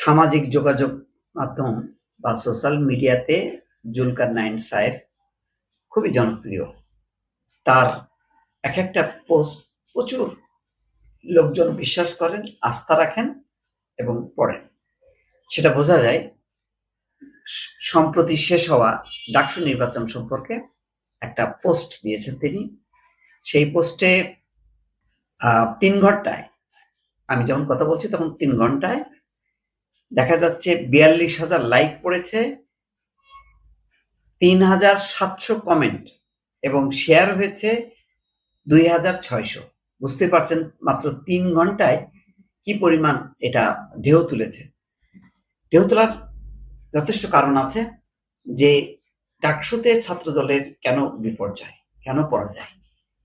সামাজিক যোগাযোগ মাধ্যম বা সোশ্যাল মিডিয়াতে জুলকার নাইন সায়ের খুবই জনপ্রিয়। তার এক একটা পোস্ট প্রচুর লোকজন বিশ্বাস করেন, আস্থা রাখেন এবং পড়েন। সেটা বোঝা যায়, সম্প্রতি শেষ হওয়া ডাকসু নির্বাচন সম্পর্কে একটা পোস্ট দিয়েছেন তিনি। সেই পোস্টে তিন ঘন্টায়, আমি যখন কথা বলছি তখন তিন ঘন্টায় দেখা যাচ্ছে বিয়াল্লিশ হাজার লাইক পড়েছে, তিন হাজার সাতশো কমেন্ট এবং শেয়ার হয়েছে দুই হাজার ছয়শো। বুঝতে পারছেন মাত্র তিন ঘন্টায় কি পরিমাণ এটা ঢেউ তুলেছে। ঢেউ তোলার যথেষ্ট কারণ আছে যে ডাকসুতে ছাত্র দলের কেন বিপর্যয়, কেন পরাজয়?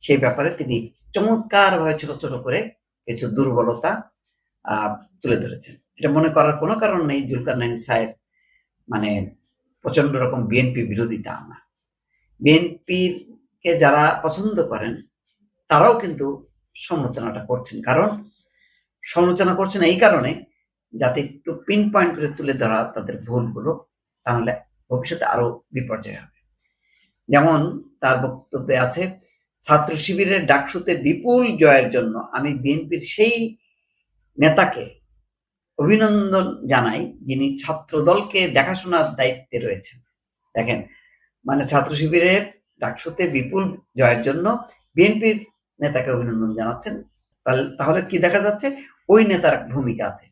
সেই ব্যাপারে তিনি চমৎকার ভাবে ছোট ছোট করে কিছু দুর্বলতা তুলে ধরেছেন। এটা মনে করার কোনো কারণ নেই জুলকার নাইন সাহের মানে প্রচণ্ড রকম বিএনপি বিরোধিতা না বিএনপির কে যারা পছন্দ করেন, তারাও কিন্তু সমালোচনাটা করছেন। কারণ সমালোচনা করছেন এই কারণে যাতে একটু পিন পয়েন্ট করে তুলে ধরা তাদের ভুলগুলো, তাহলে ভবিষ্যতে আরও বিপর্যয় হবে। যেমন তার বক্তব্যে আছে, ছাত্র শিবিরের ডাকসুতে বিপুল জয়ের জন্য আমি বিএনপির সেই নেতাকে অভিনন্দন জানাই যিনি ছাত্র দলকে দেখাশোনার দায়িত্বে রয়েছেন। দেখেন মানে ছাত্র শিবিরের ডাকসুতে বিপুল জয়ের জন্য বিএনপির নেতাকে অভিনন্দন জানাচ্ছেন। তাহলে- কি দেখা যাচ্ছে? ওই নেতার ভূমিকা আছে।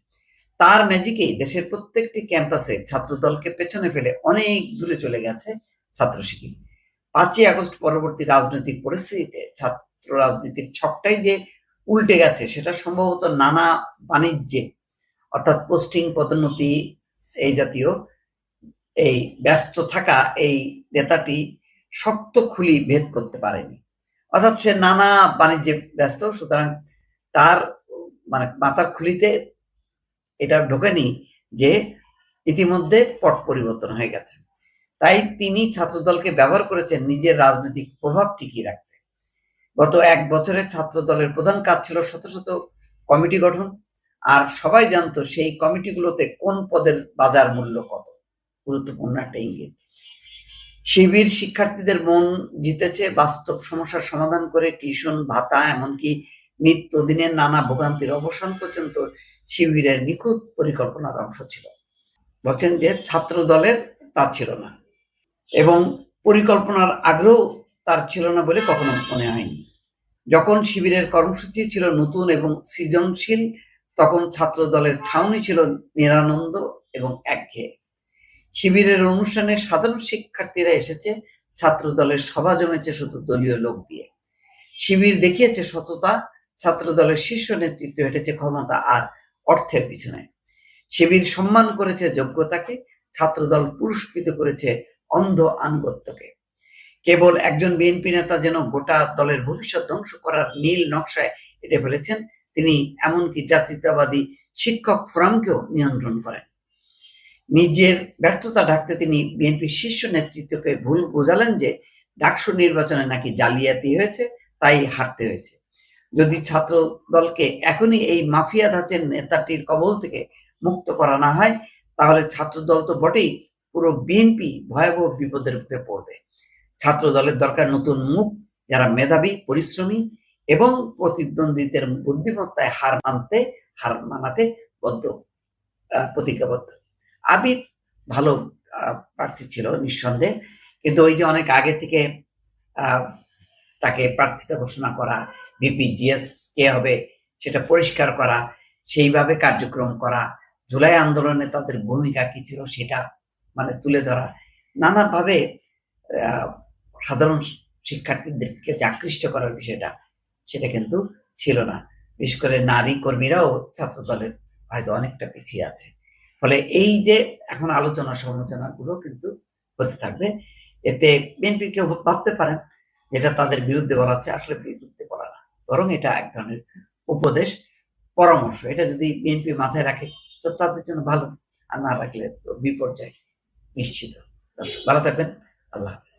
তার ম্যাজিকেই দেশের প্রত্যেকটি ক্যাম্পাসে ছাত্র দলকে পেছনে ফেলে অনেক দূরে চলে গেছে ছাত্র শিবির। পাঁচই আগস্ট পরবর্তী রাজনৈতিক পরিস্থিতিতে ছাত্র রাজনীতির ছকটাই যে উল্টে গেছে, সেটা সম্ভবত নানা বাণিজ্যে অর্থাৎ পোস্টিং পদোন্নতি এই জাতীয় এই ব্যস্ত থাকা এই নেতাটি শক্ত খুলি ভেদ করতে পারেনি। অর্থাৎ সে নানা বাণিজ্যে ব্যস্ত, সুতরাং তার মানে মাথার খুলিতে এটা ঢোকেনি যে ইতিমধ্যে পট পরিবর্তন হয়ে গেছে। তাই তিনি ছাত্রদলকে ব্যবহার করেছেন নিজের রাজনৈতিক প্রভাব টিকিয়ে রাখতে। গত এক বছরে ছাত্র দলের প্রধান কাজ ছিল শত শত কমিটি গঠন সবাই জানতো সেই কমিটিগুলোতে কোন পদের বাজার মূল্য কত। গুরুত্বপূর্ণ একটা ইঙ্গিত। শিবির শিক্ষার্থীদের মন জিতেছে, বাস্তব সমস্যার সমাধান করে টিউশন, ভাতা, এমনকি নিত্যদিনের নানা ভোগান্তির অবসান পর্যন্ত শিবিরের নিখুঁত পরিকল্পনার অংশ ছিল। বলছেন যে ছাত্র দলের তা ছিল না এবং পরিকল্পনার আগ্রহ তার ছিল না বলে কখনো মনে হয়নি। যখন শিবিরের কর্মসূচি ছিল নতুন এবং সৃজনশীল তখন ছাত্র দলের ছাউনি ছিল নিরানন্দ এবং একঘেয়ে। শিবিরের অনুষ্ঠানে সাধারণ শিক্ষার্থীরা এসেছে ছাত্র দলের সভা জমেছে শুধু দলীয় লোক দিয়ে। শিবির দেখিয়েছে সততা ছাত্র দলের শীর্ষ নেতৃত্ব হেঁটেছে ক্ষমতা আর অর্থের পিছনে। শিবির সম্মান করেছে যোগ্যতাকে, ছাত্রদল পুরস্কৃত করেছে অন্ধ আনুগত্যকে। কেবল একজন বিএনপি নেতা যেন গোটা দলের ভবিষ্যৎ ধ্বংস করার নীল নকশায় এটে ফেলেছেন তিনি এমনকি জাতীয়তাবাদী শিক্ষক ফোরামকেও নিয়ন্ত্রণ করেন। নিজের ব্যর্থতা ঢাকতে তিনি বিএনপির শীর্ষ নেতৃত্বকে ভুল বোঝালেন যে ডাকসু নির্বাচনে নাকি জালিয়াতি হয়েছে, তাই হারতে হয়েছে। যদি ছাত্র দলকে এখনই এই মাফিয়া ধাঁচের নেতাটির কবল থেকে মুক্ত করা না হয়, তাহলে ছাত্র দল তো বটেই পুরো বিএনপি ভয়াবহ বিপদের মুখে পড়বে। ছাত্র দলের দরকার নতুন মুখ, যারা মেধাবী, পরিশ্রমী এবং প্রতিদ্বন্দ্বীদের বুদ্ধিমত্তায় হার মানতে, হার মানাতে বদ্ধ প্রতিজ্ঞাবদ্ধ। আবিদ ভালো প্রার্থী ছিল নিঃসন্দেহে, কিন্তু ওই যে অনেক আগে থেকে তাকে প্রার্থিতা ঘোষণা করা বিপিজিএস কে হবে সেটা পরিষ্কার করা, সেইভাবে কার্যক্রম করা, জুলাই আন্দোলনে তাদের ভূমিকা কি ছিল সেটা মানে তুলে ধরা, নানাভাবে সাধারণ শিক্ষার্থীদেরকে আকৃষ্ট করার বিষয়টা সেটা কিন্তু ছিল না। বিশেষ করে নারী কর্মীরাও ছাত্র দলের হয়তো অনেকটা পিছিয়ে আছে। ফলে এই যে এখন আলোচনা সমালোচনা গুলো কিন্তু হতে থাকবে। এতে বিএনপি কেউ ভাবতে পারেন যেটা তাদের বিরুদ্ধে বলা হচ্ছে, আসলে বিরুদ্ধে বলা না। বরং এটা এক ধরনের উপদেশ, পরামর্শ। এটা যদি বিএনপি মাথায় রাখে, তো তাদের জন্য ভালো। আর না রাখলে তো বিপর্যয় নিশ্চিত। ভালো থাকবেন। আল্লাহ হাফেজ।